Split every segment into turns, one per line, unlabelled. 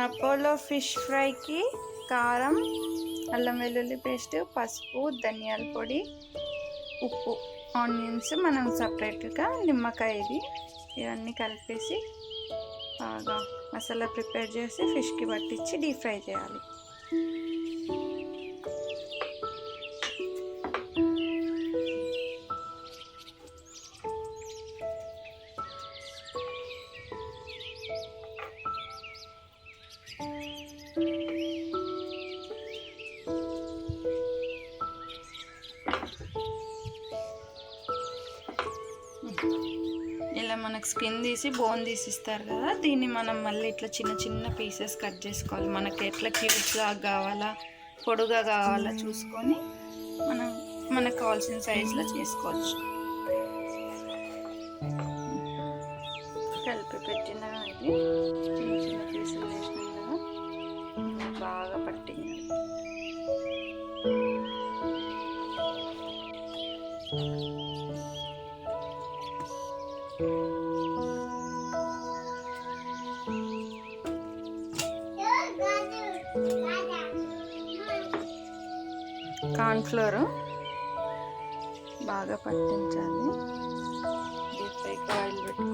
Apollo fish ఫ్రైకి కారం అల్లం వెల్లుల్లి పేస్ట్ పసుపు ధనియాల పొడి ఉప్పు ఆనియన్స్ మనం సపరేట్గా నిమ్మకాయ ఇది ఇవన్నీ కలిపేసి బాగా మసాలా ప్రిపేర్ చేసి ఫిష్కి పట్టించి డీప్ ఫ్రై చేయాలి. ఇలా మనకు స్కిన్ తీసి బోన్ తీసి ఇస్తారు కదా దీన్ని మనం మళ్ళీ ఇట్లా చిన్న చిన్న పీసెస్ కట్ చేసుకోవాలి. మనకి ఎట్లా క్యూబ్స్ లాగా కావాలా పొడుగా కావాలా చూసుకొని మనం మనకు కావాల్సిన సైజులో చేసుకోవచ్చు. కలిపి పెట్టిన ఇది చిన్న చిన్న పీసులు. బాగా పట్టింది. కార్న్ఫ్లోర్ బాగా పట్టించాలి. డీప్ ఫ్రైకి ఆయిల్ పెట్టి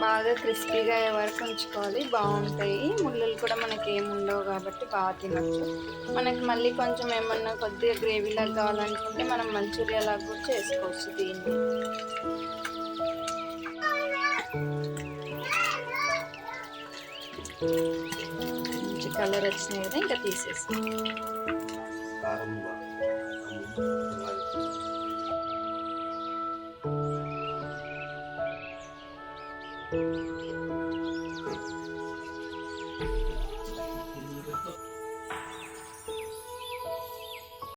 బాగా క్రిస్పీగా అయ్యే వరకు ఉంచుకోవాలి. బాగుంటాయి. ముళ్ళలు కూడా మనకి ఏమి ఉండవు కాబట్టి బాగా తినచ్చు. మనకి మళ్ళీ కొంచెం ఏమన్నా కొద్దిగా గ్రేవీలాగా కావాలనుకుంటే మనం మంచూరియా లాగా కూడా చేసుకోవచ్చు దీన్ని. మంచి కలర్ వచ్చినాయి కదా ఇంకా తీసేసి
Thank you.